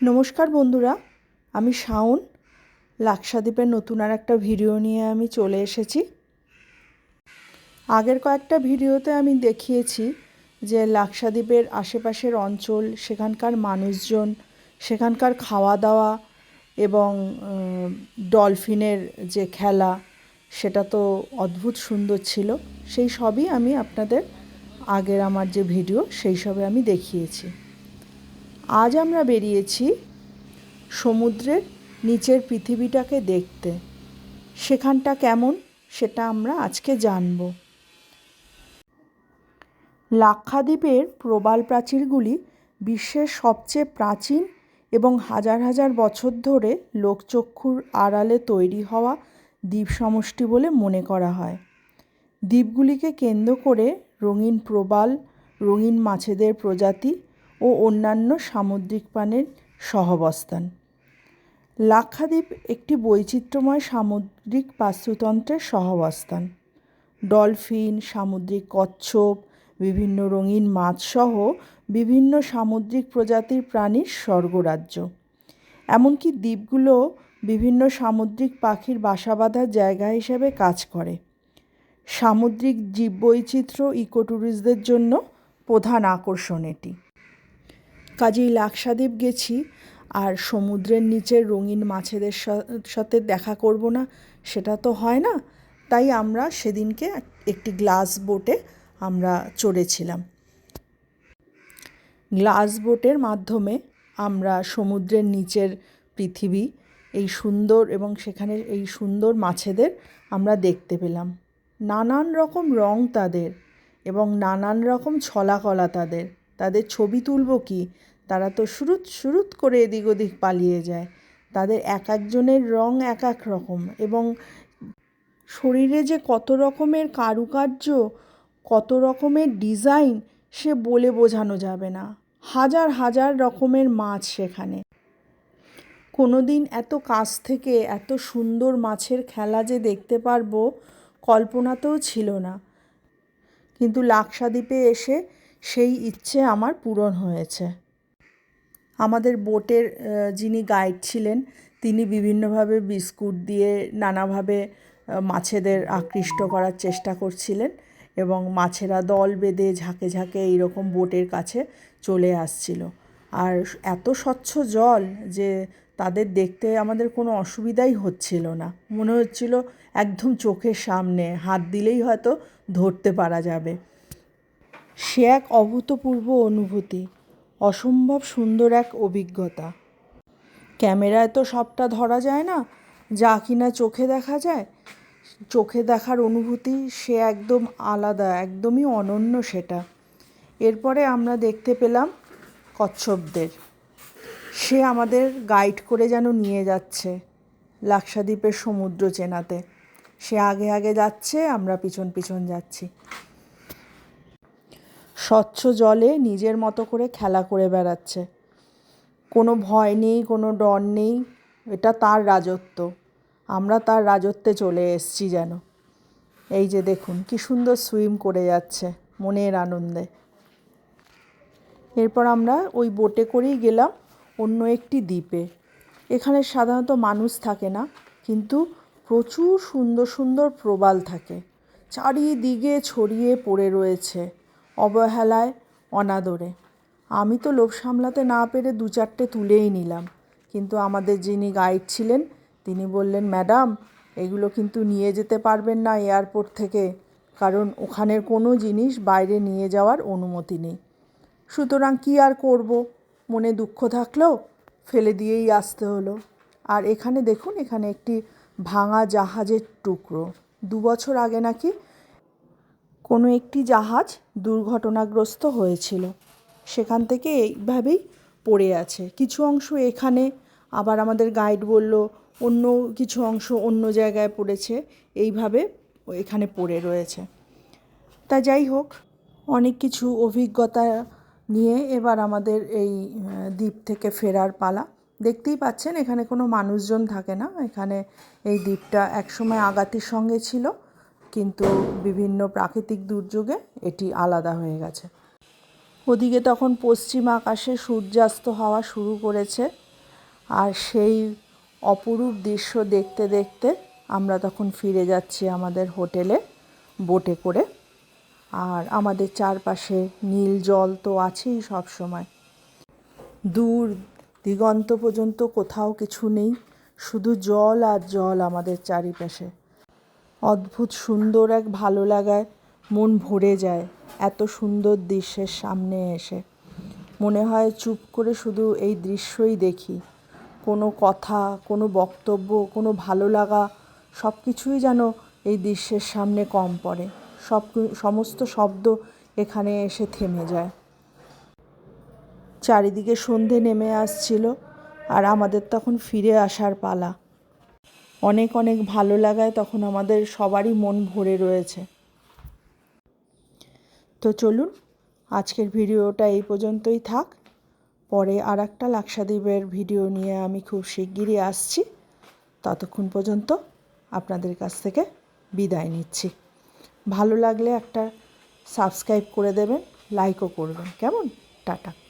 নমস্কার বন্ধুরা, আমি শাওন। লাক্ষাদ্বীপের নতুন আর একটা ভিডিও নিয়ে আমি চলে এসেছি। আগের কয়েকটা ভিডিওতে আমি দেখিয়েছি যে লাক্ষাদ্বীপের আশেপাশের অঞ্চল, সেখানকার মানুষজন, সেখানকার খাওয়া দাওয়া এবং ডলফিনের যে খেলা, সেটা তো অদ্ভুত সুন্দর ছিল। সেই সবই আমি আপনাদের আগের আমার যে ভিডিও, সেই সবে আমি দেখিয়েছি। আজ আমরা বেরিয়েছি সমুদ্রের নিচের পৃথিবীটাকে দেখতে। সেখানটা কেমন সেটা আমরা আজকে জানব। লাক্ষাদ্বীপের প্রবাল প্রাচীরগুলি বিশ্বের সবচেয়ে প্রাচীন এবং হাজার হাজার বছর ধরে লোকচক্ষুর আড়ালে তৈরি হওয়া দ্বীপ সমষ্টি বলে মনে করা হয়। দ্বীপগুলিকে কেন্দ্র করে রঙিন প্রবাল, রঙিন মাছেদের প্রজাতি ও অন্যান্য সামুদ্রিক প্রাণের সহাবস্থান। লাক্ষাদ্বীপ একটি বৈচিত্র্যময় সামুদ্রিক বাস্তুতন্ত্রের সহাবস্থান। ডলফিন, সামুদ্রিক কচ্ছপ, বিভিন্ন রঙিন মাছসহ বিভিন্ন সামুদ্রিক প্রজাতির প্রাণীর স্বর্গরাজ্য। এমনকি দ্বীপগুলো বিভিন্ন সামুদ্রিক পাখির বাসা বাঁধার জায়গা হিসেবে কাজ করে। সামুদ্রিক জীববৈচিত্র্য ইকোট্যুরিস্টদের জন্য প্রধান আকর্ষণ এটি। কাজেই লাক্ষাদ্বীপ গেছি আর সমুদ্রের নিচের রঙিন মাছেদের সাথে দেখা করব না, সেটা তো হয় না। তাই আমরা সেদিনকে একটি গ্লাস বোটে আমরা চড়েছিলাম। গ্লাস বোটের মাধ্যমে আমরা সমুদ্রের নিচের পৃথিবী, এই সুন্দর এবং সেখানে এই সুন্দর মাছেদের আমরা দেখতে পেলাম। নানান রকম রং তাদের এবং নানান রকম ছলাকলা তাদের। তাদের ছবি তুলব কি? তারা তো শুরুত শুরুত করে এদিক ওদিক পালিয়ে যায়। তাদের এক একজনের রং এক এক রকম এবং শরীরে যে কত রকমের কারুকার্য, কত রকমের ডিজাইন, সে বলে বোঝানো যাবে না। হাজার হাজার রকমের মাছ সেখানে। কোনো দিন এত কাছ থেকে এত সুন্দর মাছের খেলা যে দেখতে পারব কল্পনাতেও ছিল না। কিন্তু লাক্ষাদ্বীপে এসে সেই ইচ্ছে আমার পূরণ হয়েছে। আমাদের বোটের যিনি গাইড ছিলেন, তিনি বিভিন্নভাবে বিস্কুট দিয়ে নানাভাবে মাছেদের আকৃষ্ট করার চেষ্টা করছিলেন এবং মাছেরা দল বেঁধে ঝাঁকে ঝাঁকে এইরকম বোটের কাছে চলে আসছিল। আর এত স্বচ্ছ জল যে তাদের দেখতে আমাদের কোনো অসুবিধাই হচ্ছিল না। মনে হচ্ছিল একদম চোখের সামনে, হাত দিলেই হয়তো ধরতে পারা যাবে। সে এক অভূতপূর্ব অনুভূতি, অসম্ভব সুন্দর এক অভিজ্ঞতা। ক্যামেরায় তো সবটা ধরা যায় না, যা কিনা চোখে দেখা যায়, চোখে দেখার অনুভূতি সে একদম আলাদা, একদমই অনন্য সেটা। এরপরে আমরা দেখতে পেলাম কচ্ছপদের। সে আমাদের গাইড করে যেন নিয়ে যাচ্ছে লাক্ষাদ্বীপের সমুদ্র চেনাতে। সে আগে আগে যাচ্ছে, আমরা পিছন পিছন যাচ্ছি। স্বচ্ছ জলে নিজের মতো করে খেলা করে বেড়াচ্ছে। কোনো ভয় নেই, কোনো ডর নেই, এটা তার রাজত্ব। আমরা তার রাজত্বে চলে এসছি যেন। এই যে দেখুন, কি সুন্দর সুইম করে যাচ্ছে মনের আনন্দে। এরপর আমরা ওই বোটে করেই গেলাম অন্য একটি দ্বীপে। এখানে সাধারণত মানুষ থাকে না, কিন্তু প্রচুর সুন্দর সুন্দর প্রবাল থাকে। চারিদিকে ছড়িয়ে পড়ে রয়েছে। অবহেলায় অনাদরে। আমি তো লোভ সামলাতে না পেরে দু চারটে তুলেই নিলাম। কিন্তু আমাদের যিনি গাইড ছিলেন, তিনি বললেন, ম্যাডাম, এগুলো কিন্তু নিয়ে যেতে পারবেন না এয়ারপোর্ট থেকে, কারণ ওখানের কোনো জিনিস বাইরে নিয়ে যাওয়ার অনুমতি নেই। সুতরাং কী আর করব? মনে দুঃখ থাকলেও ফেলে দিয়েই আসতে হলো। আর এখানে দেখুন, এখানে একটি ভাঙা জাহাজের টুকরো। দু বছর আগে নাকি কোনো একটি জাহাজ দুর্ঘটনাগ্রস্ত হয়েছিল। সেখান থেকে এইভাবেই পড়ে আছে। কিছু অংশ এখানে, আবার আমাদের গাইড বলল, অন্য কিছু অংশ অন্য জায়গায় পড়েছে। এইভাবে এখানে পড়ে রয়েছে। তা যাই হোক, অনেক কিছু অভিজ্ঞতা নিয়ে এবার আমাদের এই দ্বীপ থেকে ফেরার পালা। দেখতেই পাচ্ছেন, এখানে কোনো মানুষজন থাকে না। এখানে এই দ্বীপটা একসময় আগাতির সঙ্গে ছিল। কিন্তু বিভিন্ন প্রাকৃতিক দুর্যোগে এটি আলাদা হয়ে গেছে। ওদিকে তখন পশ্চিম আকাশে সূর্যাস্ত হওয়া শুরু করেছে আর সেই অপরূপ দৃশ্য দেখতে দেখতে আমরা তখন ফিরে যাচ্ছি আমাদের হোটেলে বোটে করে। আর আমাদের চারপাশে নীল জল তো আছেই সব সময় দূর দিগন্ত পর্যন্ত কোথাও কিছু নেই, শুধু জল আর জল আমাদের চারিপাশে। অদ্ভুত সুন্দর এক ভালো লাগায়, মন ভরে যায়, এত সুন্দর দৃশ্যের সামনে এসে। মনে হয় চুপ করে শুধু এই দৃশ্যই দেখি। কোনো কথা, কোনো বক্তব্য, কোনো ভালো লাগা সব কিছুই যেন এই দৃশ্যের সামনে কম পড়ে। সব সমস্ত শব্দ এখানে এসে থেমে যায়। চারিদিকে সন্ধে নেমে আসছিল আর আমাদের তখন ফিরে আসার পালা। অনেক অনেক ভালো লাগায় তখন আমাদের সবারই মন ভরে রয়েছে। তো চলুন, আজকের ভিডিওটা এই পর্যন্তই থাক। পরে আর একটা লাক্ষাদ্বীপের ভিডিও নিয়ে আমি খুব শিগগিরই আসছি। ততক্ষণ পর্যন্ত আপনাদের কাছ থেকে বিদায় নিচ্ছি। ভালো লাগলে একটা সাবস্ক্রাইব করে দেবেন, লাইকও করবেন। কেমন? টাটা।